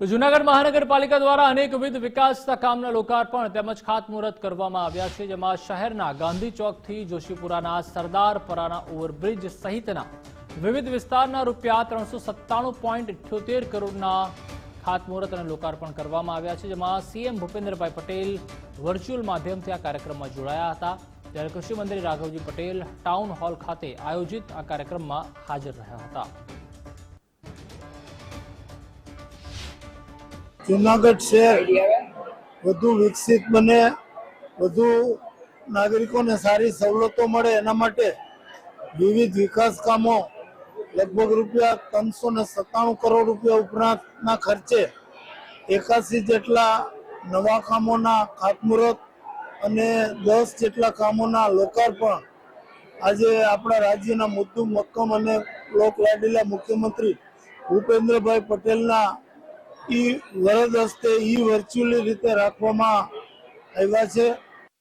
તો જૂનાગઢ મહાનગરપાલિકા દ્વારા અનેકવિધ વિકાસના કામના લોકાર્પણ તેમજ ખાતમુહૂર્ત કરવામાં આવ્યા છે, જેમાં શહેરના ગાંધી ચોકથી જોશીપુરાના સરદારપરાના ઓવરબ્રિજ સહિતના વિવિધ વિસ્તારના રૂપિયા ત્રણસો સત્તાણું પોઈન્ટ ઇઠ્યોતેર કરોડના ખાતમુહૂર્ત અને લોકાર્પણ કરવામાં આવ્યા છે, જેમાં સીએમ ભૂપેન્દ્રભાઈ પટેલ વર્ચ્યુઅલ માધ્યમથી આ કાર્યક્રમમાં જોડાયા હતા. ત્યારે કૃષિ મંત્રી રાઘવજી પટેલ ટાઉન હોલ ખાતે આયોજિત આ કાર્યક્રમમાં હાજર રહ્યા હતા. જુનાગઢ શહેર વધુ વિકસિત બને, વધુ નાગરિકોને સારી સવલતો મળે એના માટે વિવિધ વિકાસ કામો લગભગ રૂપિયા ત્રણસો ને સત્તાણું કરોડ રૂપિયા ઉપરાંતના ખર્ચે એકાસી જેટલા નવા કામોના ખાતમુહૂર્ત અને દસ જેટલા કામોના લોકાર્પણ. આજે આપણા રાજ્યના મુદ્દુ મક્કમ અને લોકલાડીલા મુખ્યમંત્રી ભૂપેન્દ્રભાઈ પટેલના ઈ વરદ હસ્તે ઈ વર્ચ્યુઅલી રીતે રાખવામાં આવ્યા છે.